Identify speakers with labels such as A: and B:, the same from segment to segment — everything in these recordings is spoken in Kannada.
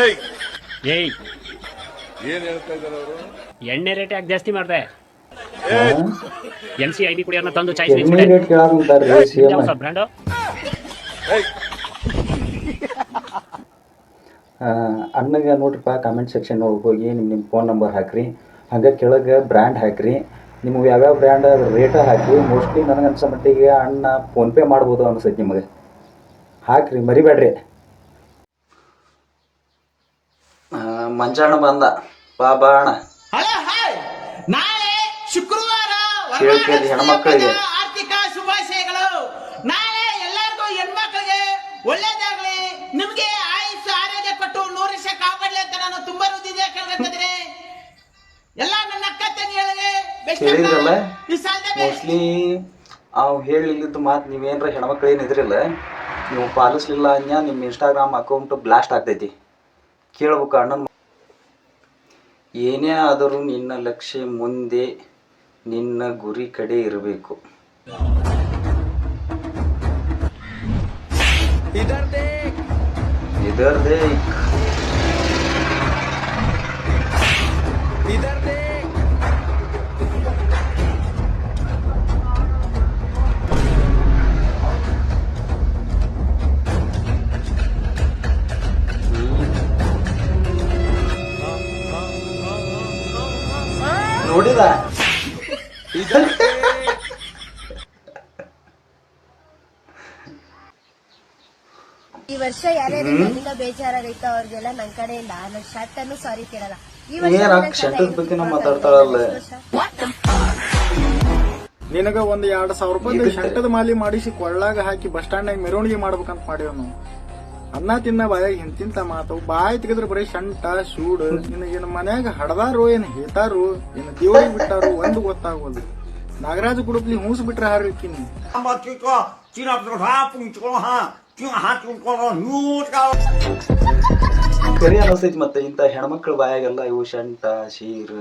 A: ಏಯ್!
B: ಏಯ್!
A: ಏನ್ ಹೇಳ್ತಾ ಇದಾರೆ ಅವರು?
B: ಎಣ್ಣೆ ರೇಟ್ ಯಾಕೆ ಜಾಸ್ತಿ ಮಾಡ್ದೆ? ಎಂ ಸಿ ಐ ಡಿ ಕುಡಿಯೋರ್ನ ತಂದು ಚಾಯ್ಸ್ ಬ್ರ್ಯಾಂಡ್?
C: ಅಣ್ಣಗೆ ನೋಡ್ರಿಪ್ಪ ಕಾಮೆಂಟ್ ಸೆಕ್ಷನ್ ಒಳಗೆ ಹೋಗಿ ನಿಮ್ಮ ನಿಮ್ಮ ಫೋನ್ ನಂಬರ್ ಹಾಕ್ರಿ. ಹಂಗೆ ಕೆಳಗೆ ಬ್ರ್ಯಾಂಡ್ ಹಾಕ್ರಿ. ನಿಮ್ಗೆ ಯಾವ್ಯಾವ ಬ್ರ್ಯಾಂಡ್ ರೇಟ ಹಾಕಿ ಮೋಸ್ಟ್ಲಿ ನನಗೆ ಅನ್ಸೋ ಮಟ್ಟಿಗೆ ಅಣ್ಣ ಫೋನ್ಪೇ ಮಾಡ್ಬೋದು ಅನ್ಸೈತೆ ನಿಮಗೆ. ಹಾಕ್ರಿ ಮರಿಬೇಡ್ರಿ. ಮಂಜಾಣ ಬಂದ. ಬಾ ಬಾ ಅಣ್ಣ
D: ಹಾಯ್. ನಾಳೆ ಶುಕ್ರವಾರ
C: ಕೇಳ್ ಹೆಣ್ಮಕ್ಳಿಗೆ.
D: ಆರ್ಥಿಕ ಶುಭಾಶಯಗಳು. ನಾಳೆ ಎಲ್ಲರಿಗೂ ಹೆಣ್ಮಕ್ಳಿಗೆ ಒಳ್ಳೇದಾಗ್ಲಿ. ನಿಮ್ಗೆ ಆಯುಷ್ ಆರೋಗ್ಯ ಕೊಟ್ಟು ನೂರು ವರ್ಷ ಕಾಪಾಡ್ಲಿ ಅಂತ ನಾನು ತುಂಬಾ ಹೃದಯ ಕೇಳ್ಬೇಕಂದ್ರೆ ಎಲ್ಲ ನನ್ನ ಅಕ್ಕ ತಂಗಿಗಳಿಗೆ.
C: ಕೇಳಿದ್ರಲ್ಲ? ಮೋಸ್ಟ್ಲಿ ಅವ್ ಹೇಳಿದ್ದು ಮಾತು ನೀವೇನ್ರ ಹೆಣ್ಮಕ್ಳು ಇದ್ರಿಲ್ಲ? ನೀವು ಪಾಲಿಸ್ಲಿಲ್ಲ ಅನ್ಯ ನಿಮ್ಮ ಇನ್ಸ್ಟಾಗ್ರಾಮ್ ಅಕೌಂಟ್ ಬ್ಲಾಸ್ಟ್ ಆಗ್ತೈತಿ. ಕೇಳ್ಬೇಕು ಅಣ್ಣನ ಏನೇ ಆದರೂ ನಿನ್ನ ಲಕ್ಷ್ಯ ಮುಂದೆ ನಿನ್ನ ಗುರಿ ಕಡೆ ಇರಬೇಕು. ಇದರ್ದೇ. ನೋಡಿದ
E: ಈ ವರ್ಷ ಯಾರ್ಯಾರು ನನ್ನಿಂದ ಬೇಜಾರಾಗೈತೋ ಅವ್ರಿಗೆಲ್ಲ ನನ್ ಕಡೆಯಿಂದ. ನನ್ ಶರ್ಟ್ ಅನ್ನು ಸಾರಿ ಕೇಳಲ್ಲ. ಈ ವರ್ಷ
C: ಶರ್ಟದ ಬಗ್ಗೆ ಮಾತಾಡ್ತಾಳಲ್ಲ
F: ನಿನಗ ಒಂದ್ ಎರಡ್ ಸಾವಿರ ರೂಪಾಯಿ ಶಂಟದ ಮಾಲಿ ಮಾಡಿಸಿ ಕೊಳ್ಳಾಗ ಹಾಕಿ ಬಸ್ ಸ್ಟ್ಯಾಂಡ್ ಮೆರವಣಿಗೆ ಮಾಡ್ಬೇಕಂತ ಮಾಡಿವ್ ನಾವು ಅನ್ನ ತಿನ್ನ ಬಾಯಾಗ ಹಿಂತಿಂತ ಮಾತು, ಬಾಯಿ ತೆಗೆದ್ರೆ ಬರೀ ಶಂಟ ಶೂಡ್ ನಿನಗೇನು ಮನ್ಯಾಗ ಹಡದಾರು ಏನ್ ಹೇತಾರು ಏನ್ ದೇವರಿಗೆ ಬಿಟ್ಟಾರು, ಒಂದು ಗೊತ್ತಾಗೋದು. ನಾಗರಾಜ ಕುಡುಪ್ಲಿ ಹೂಸ್ ಬಿಟ್ರೆ ಹಾರಿರ್ತೀನಿ
C: ಕರಿ ಅನಿಸ್ತೈತಿ ಮತ್ತೆ ಇಂಥ ಹೆಣ್ಮಕ್ಳ ಬಾಯಾಗೆಲ್ಲ ಇವು ಶಂಟ ಶೀರ್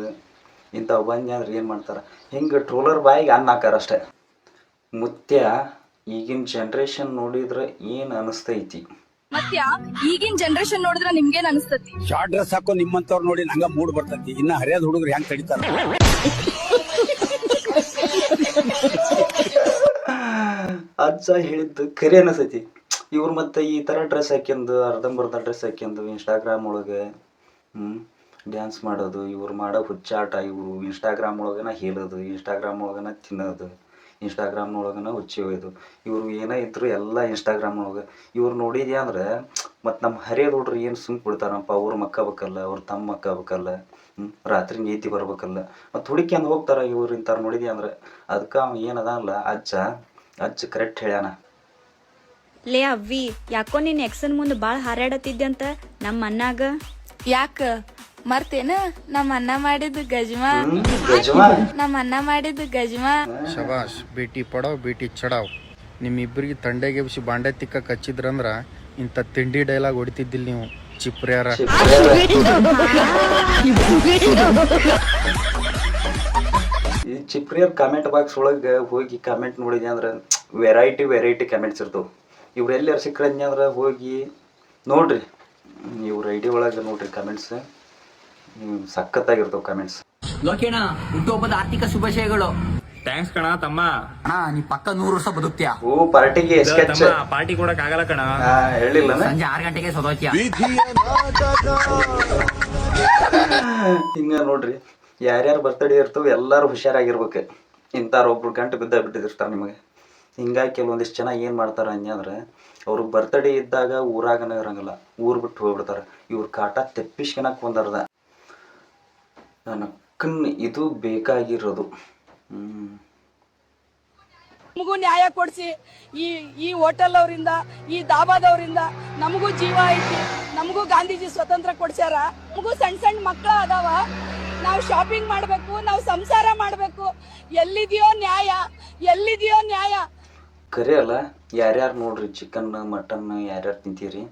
C: ಇಂಥವು ಬಂದ್ಯ ಅಂದ್ರೆ ಏನು ಮಾಡ್ತಾರ? ಹಿಂಗೆ ಟ್ರೋಲರ್ ಬಾಯಿಗೆ ಅನ್ನ ಹಾಕಾರ ಅಷ್ಟೇ. ಮುತ್ಯ ಈಗಿನ ಜನ್ರೇಷನ್ ನೋಡಿದ್ರೆ ಏನು ಅನಿಸ್ತೈತಿ?
G: ಮತ್ಯ ಈಗಿನ ಜನರೇಷನ್ ನೋಡಿದ್ರೆ ನಿಮ್ಗೇನ್ ಅನಿಸ್ತತಿ?
H: ಶಾರ್ಟ್ ಡ್ರೆಸ್ ಹಾಕೋ ನಿಮ್ಮಂತವ್ರು ನೋಡಿ ನಂಗ ಮೂಡ್ ಬರ್ತೈತಿ. ಇನ್ನ ಹರಿಯಾದ ಹುಡುಗರು ಹೆಂಗ್ ತಡಿತಾರ?
C: ಅಜ್ಜ ಹೇಳಿದ್ದು ಕರಿ ಅನಿಸ್ತೈತಿ ಇವ್ರು ಮತ್ತೆ ಈ ತರ ಡ್ರೆಸ್ ಹಾಕ್ಯಂದು ಅರ್ಧಂಬರ್ಧ ಡ್ರೆಸ್ ಹಾಕ್ಯಂದು ಇನ್ಸ್ಟಾಗ್ರಾಮ್ ಒಳಗೆ ಹ್ಮ್ ಡ್ಯಾನ್ಸ್ ಮಾಡೋದು ಇವ್ರು ಮಾಡೋ ಹುಚ್ಚಾಟ ಇವರು ಇನ್ಸ್ಟಾಗ್ರಾಮ್ ಒಳಗನ ಹೇಳೋದು ಇನ್ಸ್ಟಾಗ್ರಾಮ್ ಒಳಗನ ತಿನ್ನೋದು. ಇನ್ಸ್ಟಾಗ್ರಾಮ್ ಒಳಗನ ಹುಚ್ಚಿ ಒಯ್ದು ಇವರು ಏನೇ ಇದ್ರು ಎಲ್ಲ ಇನ್ಸ್ಟಾಗ್ರಾಮ್ ಒಳಗೆ ಇವ್ರು ನೋಡಿದ್ಯಾ ಅಂದ್ರೆ ಮತ್ತು ನಮ್ಮ ಹರಿಯದ ಹುಡ್ರು ಏನು ಸುಮ್ ಬಿಡ್ತಾರಪ್ಪ ಮಕ್ಕ ಮಕ್ಕಬೇಕಲ್ಲ ಅವ್ರ ತಮ್ಮ ಮಕ್ಕಬೇಕಲ್ಲ ಹ್ಞೂ ರಾತ್ರಿ ನೀತಿ ಬರ್ಬೇಕಲ್ಲ. ಮತ್ತು ಹುಡುಕ್ಯಂದು ಹೋಗ್ತಾರ ಇವ್ರು ಇಂಥವ್ರು ನೋಡಿದ್ಯಾ ಅಂದ್ರೆ ಅದಕ್ಕೆ ಅವ ಏನದ ಅಲ್ಲ ಅಜ್ಜ ಅಜ್ಜ ಕರೆಕ್ಟ್ ಹೇಳ್ಯಾನ.
I: ಲೇ ಅವ್ವಿ ಯಾಕೋ ನೀನು ಎಕ್ಸನ್ ಮುಂದೆ ಭಾಳ ಹಾರಾಡತ್ತಿದ್ದೆ ಅಂತ ನಮ್ಮ ಅಣ್ಣಾಗ?
G: ಯಾಕ? ಮರ್ತೇನ ನಮ್ಮ ಅಣ್ಣ ಮಾಡಿದ್ದು ಗಜ್ಮಾ. ನಮ್ಮ ಅಣ್ಣ ಮಾಡಿದ್ದು ಗಜ್ಮಾ.
F: ಶಬಾಷ್ ಬೇಟಿ ಪಡಾವ್ ಬೇಟಿ ಚಡಾವ್. ನಿಮ್ಮಿಬ್ಬರಿಗೆ ತಂಡೆಗೆ ಬಿಸಿ ಬಾಂಡೆ ತಿಕ್ಕ ಕಚ್ಚಿದ್ರಂದ್ರ ಇಂಥ ತಿಂಡಿ ಡೈಲಾಗ್ ಹೊಡಿತಿದ್ದಿಲ್ಲ ನೀವು ಚಿಪ್ರ್ಯಾರ
C: ಈ ಚಿಪ್ರಿಯರ್ ಕಾಮೆಂಟ್ ಬಾಕ್ಸ್ ಒಳಗೆ ಹೋಗಿ ಕಾಮೆಂಟ್ ನೋಡಿದ್ಯಾ ಅಂದ್ರೆ ವೆರೈಟಿ ವೆರೈಟಿ ಕಾಮೆಂಟ್ಸ್ ಇರ್ತವೆ. ಇವ್ರು ಎಲ್ಲಾರು ಹೋಗಿ ನೋಡ್ರಿ. ಇವ್ರ ಐ ಡಿ ಒಳಗೆ ನೋಡ್ರಿ ಕಮೆಂಟ್ಸ್ ಸಖತ್ತಾಗಿರ್ತವೆ ಕಮೆಂಟ್ಸ್
D: ಲೋಕೇಣ ಹುಟ್ಟುಹಬ್ಬದ ಆರ್ಥಿಕ ಶುಭಾಶಯಗಳು.
B: ಥ್ಯಾಂಕ್ಸ್ ಕಣ ತಮ್ಮ.
D: ಅಣ್ಣ ನೀ ಪಕ್ಕ ನೂರು ವರ್ಷ ಬದುಕ್ತೀಯ?
C: ಓ ಪಾರ್ಟಿಗೆ ಸ್ಕೆಚ್
B: ಪಾರ್ಟಿ ಕೊಡಕ್ ಆಗಲ್ಲ ಕಣ.
C: ಹೇಳಿಲ್ಲ
D: ಸಂಜೆ ಆರು ಗಂಟೆಗೆ ಸದೋತ್ಯ
C: ಹಿಂಗ ನೋಡ್ರಿ ಯಾರ್ಯಾರು ಬರ್ತಡೇ ಇರ್ತವೆ ಎಲ್ಲರೂ ಹುಷಾರಾಗಿರ್ಬೇಕು. ಇಂಥವ್ರು ಒಬ್ರು ಗಂಟು ಬಿದ್ದ ಬಿಟ್ಟಿರ್ತಾರೆ ನಿಮಗೆ. ಹಿಂಗಾಗಿ ಕೆಲವೊಂದಿಷ್ಟು ಜನ ಏನು ಮಾಡ್ತಾರೆ ಅಂದ್ರೆ ಅವ್ರ ಬರ್ತಡೇ ಇದ್ದಾಗ ಊರಾಗನ ಇರಂಗಿಲ್ಲ. ಊರು ಬಿಟ್ಟು ಹೋಗ್ಬಿಡ್ತಾರೆ. ಇವ್ರ ಕಾಟ ತೆಪ್ಪಿಸ್ಕೊಳಕ್ ಒಂದರ್ಧ ನನಕ್ಕನ್ ಇದು ಬೇಕಾಗಿರೋದು.
G: ನಮಗೂ ನ್ಯಾಯ ಕೊಡಿಸಿ. ಈ ಈ ಹೋಟೆಲ್ ಅವರಿಂದ ಈ ದಾಬಾದವರಿಂದ ನಮಗೂ ಜೀವ ಐತಿ. ನಮಗೂ ಗಾಂಧೀಜಿ ಸ್ವತಂತ್ರ ಕೊಡ್ಸ್ಯಾರ. ನಮಗೂ ಸಣ್ಣ ಸಣ್ಣ ಮಕ್ಕಳ ಅದಾವ. ನಾವು ಶಾಪಿಂಗ್ ಮಾಡಬೇಕು ನಾವು ಸಂಸಾರ ಮಾಡಬೇಕು. ಎಲ್ಲಿದೆಯೋ ನ್ಯಾಯ ಎಲ್ಲಿದೆಯೋ ನ್ಯಾಯ.
C: ಕರೆ ಅಲ್ಲ ಯಾರ್ಯಾರು ನೋಡ್ರಿ ಚಿಕನ್ ಮಟನ್ ಯಾರ್ಯಾರು ತಿಂತೀರಿ?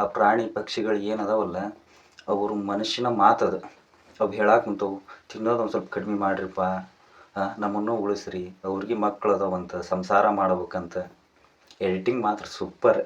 C: ಆ ಪ್ರಾಣಿ ಪಕ್ಷಿಗಳು ಏನದಾವಲ್ಲ ಅದಾವಲ್ಲ ಅವರು ಮನುಷ್ಯನ ಮಾತದ ಅವು ಹೇಳಕ್ಕೆ ಕುಂತವು, ತಿನ್ನೋದು ಒಂದು ಸ್ವಲ್ಪ ಕಡಿಮೆ ಮಾಡ್ರಿಪ್ಪ ನಮ್ಮನ್ನು ಉಳಿಸ್ರಿ, ಅವ್ರಿಗೆ ಮಕ್ಳು ಅದಾವಂತ ಸಂಸಾರ ಮಾಡ್ಬೇಕಂತ. ಎಡಿಟಿಂಗ್ ಮಾತ್ರ ಸೂಪರ್